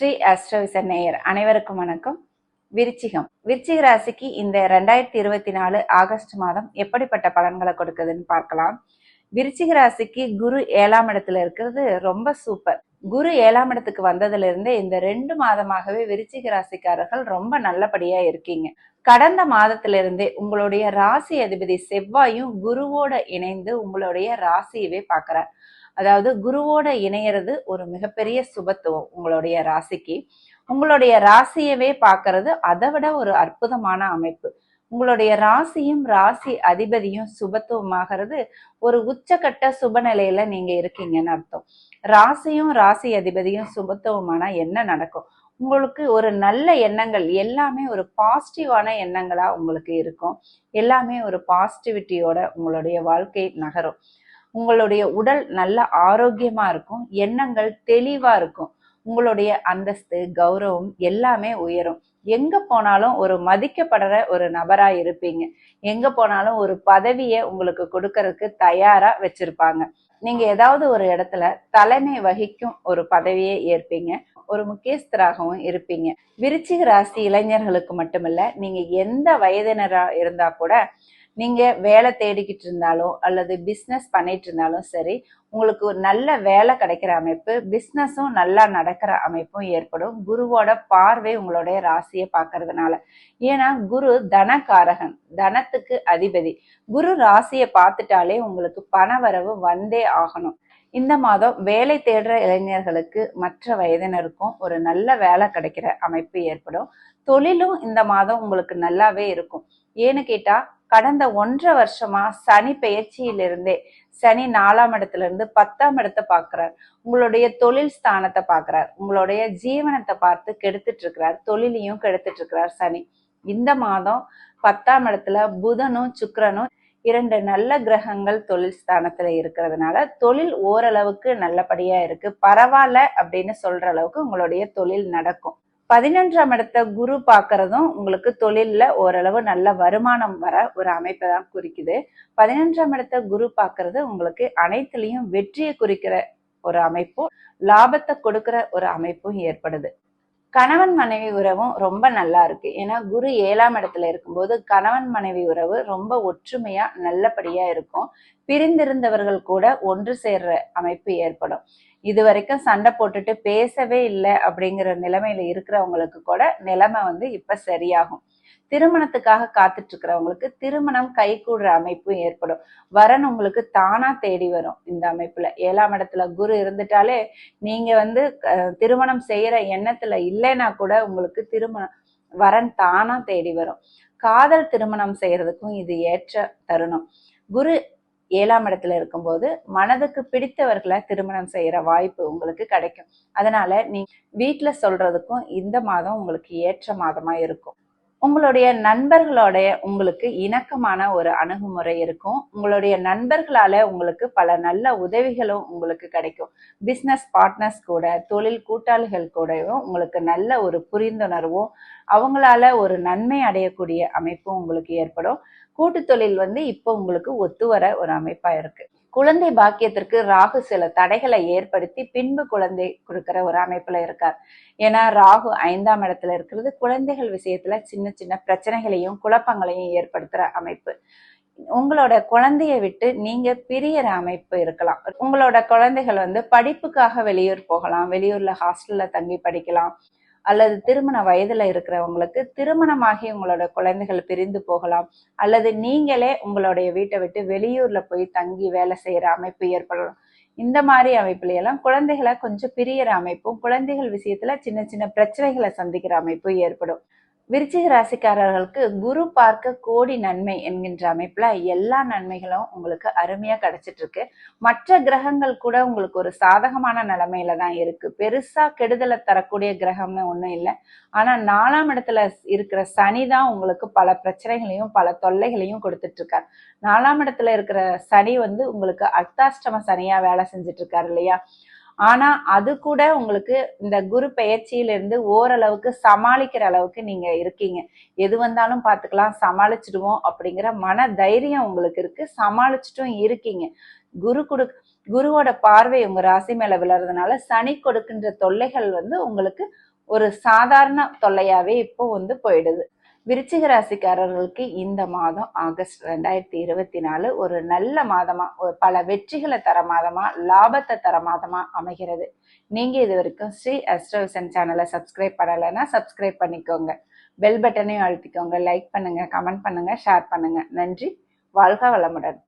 ஸ்ரீ அஸ்ட்ரோவிசன் நேயர் அனைவருக்கும் வணக்கம். விருச்சிகம். விருச்சிக ராசிக்கு இந்த ரெண்டாயிரத்தி இருபத்தி நாலு ஆகஸ்ட் மாதம் எப்படிப்பட்ட பலன்களை கொடுக்குதுன்னு பார்க்கலாம். விருச்சிக ராசிக்கு குரு ஏழாம் இடத்துல இருக்கிறது ரொம்ப சூப்பர் குரு ஏழாம் இடத்துக்கு வந்ததுல இருந்தே இந்த ரெண்டு மாதமாகவே விருச்சிக ராசிக்காரர்கள் ரொம்ப நல்லபடியா இருக்கீங்க. கடந்த மாதத்திலிருந்தே உங்களுடைய ராசி அதிபதி செவ்வாயும் குருவோட இணைந்து உங்களுடைய ராசியவே பார்க்கிறார். அதாவது குருவோட இணையறது ஒரு மிகப்பெரிய சுபத்துவம் உங்களுடைய ராசிக்கு. உங்களுடைய ராசியவே பார்க்கறது அதை விட ஒரு அற்புதமான அமைப்பு. உங்களுடைய ராசியும் ராசி அதிபதியும் சுபத்துவமாகிறது. ஒரு உச்சகட்ட சுப நிலையில நீங்க இருக்கீங்கன்னு அர்த்தம். ராசியும் ராசி அதிபதியும் சுபத்துவமானா என்ன நடக்கும்? உங்களுக்கு ஒரு நல்ல எண்ணங்கள் எல்லாமே ஒரு பாசிட்டிவான எண்ணங்களா உங்களுக்கு இருக்கும். எல்லாமே ஒரு பாசிட்டிவிட்டியோட உங்களுடைய வாழ்க்கை நகரும். உங்களுடைய உடல் நல்ல ஆரோக்கியமா இருக்கும். எண்ணங்கள் தெளிவா இருக்கும். உங்களுடைய அந்தஸ்து கௌரவம் எல்லாமே உயரும். எங்க போனாலும் ஒரு மதிக்கப்படுற ஒரு நபரா இருப்பீங்க. எங்க போனாலும் ஒரு பதவியை உங்களுக்கு கொடுக்கறதுக்கு தயாரா வச்சிருப்பாங்க. நீங்க ஏதாவது ஒரு இடத்துல தலைமை வகிக்கும் ஒரு பதவியை ஏற்பீங்க. ஒரு முக்கியஸ்தராகவும் இருப்பீங்க. விருச்சிக ராசி இளைஞர்களுக்கு மட்டுமல்ல நீங்க எந்த வயதினரா இருந்தா கூட நீங்க வேலை தேடிக்கிட்டு இருந்தாலும் அல்லது பிஸ்னஸ் பண்ணிட்டு இருந்தாலும் சரி உங்களுக்கு ஒரு நல்ல வேலை கிடைக்கிற அமைப்பு பிஸ்னஸும் நல்லா நடக்கிற அமைப்பும் ஏற்படும். குருவோட பார்வை உங்களுடைய ராசியை பார்க்கறதுனால. ஏன்னா குரு தனக்காரகன் தனத்துக்கு அதிபதி. குரு ராசியை பார்த்துட்டாலே உங்களுக்கு பணவரவு வந்தே ஆகணும். இந்த மாதம் வேலை தேடுற இளைஞர்களுக்கு மற்ற வயதினருக்கும் ஒரு நல்ல வேலை கிடைக்கிற அமைப்பு ஏற்படும். தொழிலும் இந்த மாதம் உங்களுக்கு நல்லாவே இருக்கும். ஏன்னு கேட்டா கடந்த ஒன்றரை வருஷமா சனி பெயர்ச்சியிலிருந்தே சனி நாலாம் இடத்துல இருந்து பத்தாம் இடத்தை பாக்குறார் உங்களுடைய தொழில் ஸ்தானத்தை பாக்குறார் உங்களுடைய ஜீவனத்தை பார்த்து கெடுத்துட்டு இருக்கிறார் தொழிலையும் கெடுத்துட்டு இருக்கிறார் சனி. இந்த மாதம் பத்தாம் இடத்துல புதனும் சுக்கரனும் இரண்டு நல்ல கிரகங்கள் தொழில் ஸ்தானத்துல இருக்கிறதுனால தொழில் ஓரளவுக்கு நல்லபடியா இருக்கு. பரவாயில்ல அப்படின்னு சொல்ற அளவுக்கு உங்களுடைய தொழில் நடக்கும். பதினொன்றாம் இடத்த குரு பார்க்கறதும் உங்களுக்கு தொழில்ல ஓரளவு நல்ல வருமானம் வர ஒரு அமைப்பை தான் குறிக்குது. பதினொன்றாம் இடத்த குரு பார்க்கறது உங்களுக்கு அனைத்துலயும் வெற்றியை குறிக்கிற ஒரு அமைப்பும் லாபத்தை கொடுக்கிற ஒரு அமைப்பும் ஏற்படுது. கணவன் மனைவி உறவும் ரொம்ப நல்லா இருக்கு. ஏன்னா குரு ஏழாம் இடத்துல இருக்கும்போது கணவன் மனைவி உறவு ரொம்ப ஒற்றுமையா நல்லபடியா இருக்கும். பிரிந்திருந்தவர்கள் கூட ஒன்று சேர்ற அமைப்பு ஏற்படும். இது வரைக்கும் சண்டை போட்டுட்டு பேசவே இல்லை அப்படிங்கிற நிலைமையில இருக்கிறவங்களுக்கு கூட நிலைமை வந்து இப்ப சரியாகும். திருமணத்துக்காக காத்துட்டு இருக்கிறவங்களுக்கு திருமணம் கைகூடுற அமைப்பும் ஏற்படும். வரன் உங்களுக்கு தானா தேடி வரும் இந்த அமைப்புல. ஏழாம் இடத்துல குரு இருந்துட்டாலே நீங்க வந்து திருமணம் செய்யற எண்ணத்துல இல்லைன்னா கூட உங்களுக்கு திருமணம் வரன் தானா தேடி வரும். காதல் திருமணம் செய்யறதுக்கும் இது ஏற்ற தருணம். குரு ஏழாம் இடத்துல இருக்கும்போது மனதுக்கு பிடித்தவர்களை திருமணம் செய்யற வாய்ப்பு உங்களுக்கு கிடைக்கும். அதனால நீ வீட்டுல சொல்றதுக்கும் இந்த மாதம் உங்களுக்கு ஏற்ற மாதமா இருக்கும். உங்களுடைய நண்பர்களோடைய உங்களுக்கு இணக்கமான ஒரு அணுகுமுறை இருக்கும். உங்களுடைய நண்பர்களால உங்களுக்கு பல நல்ல உதவிகளும் உங்களுக்கு கிடைக்கும். பிஸ்னஸ் பார்ட்னர்ஸ் கூட தொழில் கூட்டாளிகள் கூடவும் உங்களுக்கு நல்ல ஒரு புரிந்துணர்வும் அவங்களால ஒரு நன்மை அடையக்கூடிய அமைப்பும் உங்களுக்கு ஏற்படும். கூட்டு தொழில் வந்து இப்போ உங்களுக்கு ஒத்து வர ஒரு அமைப்பா இருக்கு. குழந்தை பாக்கியத்திற்கு ராகு சில தடைகளை ஏற்படுத்தி பின்பு குழந்தை கொடுக்கிற ஒரு அமைப்புல இருக்கார். ஏன்னா ராகு ஐந்தாம் இடத்துல இருக்கிறது குழந்தைகள் விஷயத்துல சின்ன சின்ன பிரச்சனைகளையும் குழப்பங்களையும் ஏற்படுத்துற அமைப்பு. உங்களோட குழந்தைய விட்டு நீங்க பிரியற அமைப்பு இருக்கலாம். உங்களோட குழந்தைகள் வந்து படிப்புக்காக வெளியூர் போகலாம் வெளியூர்ல ஹாஸ்டல்ல தங்கி படிக்கலாம். அல்லது திருமண வயதுல இருக்கிறவங்களுக்கு திருமணமாகி உங்களோட குழந்தைகள் பிரிந்து போகலாம். அல்லது நீங்களே உங்களுடைய வீட்டை விட்டு வெளியூர்ல போய் தங்கி வேலை செய்யற அமைப்பு ஏற்படலாம். இந்த மாதிரி அமைப்புல எல்லாம் குழந்தைகளை கொஞ்சம் பிரியற அமைப்பும் குழந்தைகள் விஷயத்துல சின்ன சின்ன பிரச்சனைகளை சந்திக்கிற அமைப்பும் ஏற்படும். விருச்சிக ராசிக்காரர்களுக்கு குரு பார்க்க கோடி நன்மை என்கின்ற அமைப்புல எல்லா நன்மைகளும் உங்களுக்கு அருமையா கிடைச்சிட்டு இருக்கு மற்ற கிரகங்கள் கூட உங்களுக்கு ஒரு சாதகமான நிலைமையில தான் இருக்கு. பெருசா கெடுதலை தரக்கூடிய கிரகம்னு ஒண்ணும் இல்லை. ஆனா நாலாம் இடத்துல இருக்கிற சனி தான் உங்களுக்கு பல பிரச்சனைகளையும் பல தொல்லைகளையும் கொடுத்துட்டு இருக்கார் நாலாம் இடத்துல இருக்கிற சனி வந்து உங்களுக்கு அர்த்தாஷ்டம சனியா வேலை செஞ்சுட்டு இருக்காரு இல்லையா? ஆனா அது கூட உங்களுக்கு இந்த குரு பெயர்ச்சியிலிருந்து ஓரளவுக்கு சமாளிக்கிற அளவுக்கு நீங்க இருக்கீங்க. எது வந்தாலும் பார்த்துக்கலாம் சமாளிச்சிடுவோம் அப்படிங்கிற மன தைரியம் உங்களுக்கு இருக்கு. சமாளிச்சிட்டும் இருக்கீங்க. குரு கொடு குருவோட பார்வை உங்க ராசி மேல விழுறதுனால சனி கொடுக்கின்ற தொல்லைகள் வந்து உங்களுக்கு ஒரு சாதாரண தொல்லையாவே இப்போ வந்து போயிடுது. விருச்சிக ராசிக்காரர்களுக்கு இந்த மாதம் ஆகஸ்ட் ரெண்டாயிரத்தி இருபத்தி நாலு ஒரு நல்ல மாதமா ஒரு பல வெற்றிகளை தர மாதமா லாபத்தை தர மாதமா அமைகிறது. நீங்க இது வரைக்கும் ஸ்ரீ அஸ்ட்ரோவிசன் சேனலை சப்ஸ்கிரைப் பண்ணலைன்னா சப்ஸ்கிரைப் பண்ணிக்கோங்க. பெல் பட்டனையும் அழுத்திக்கோங்க. லைக் பண்ணுங்க கமெண்ட் பண்ணுங்க ஷேர் பண்ணுங்க. நன்றி. வாழ்க வளமுடன்.